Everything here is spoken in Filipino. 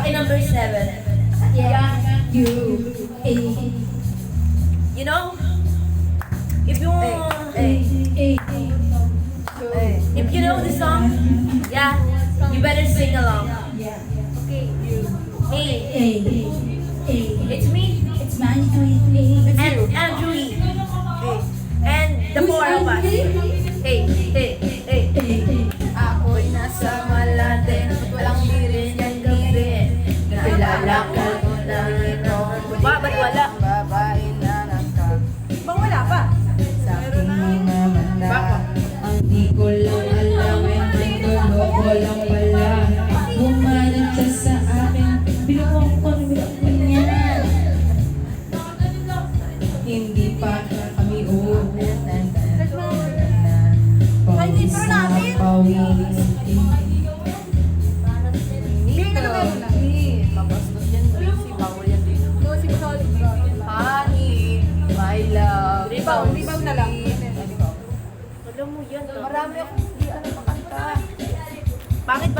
Lucky number seven. Yeah. You. A. You know, if you A. A. if you know the song, yeah, you better sing along. Yeah. Okay. Hey, A. A. it's me It's mine. A. and Andrew. And the four of us. Hey, hey, Nilalakad ko lang ito. Ba, ba't wala? Babae na nagka Bang wala pa? sa aking mga mata Ang di ko lang alam Ang loko lang pala Bumanat siya sa akin Binuwang ko niya Hindi pa kami uutan Pawis na pawis Rebound. Rebound na lang. Alam mo yan. Marami akong hindi alam makanta. Pangit ba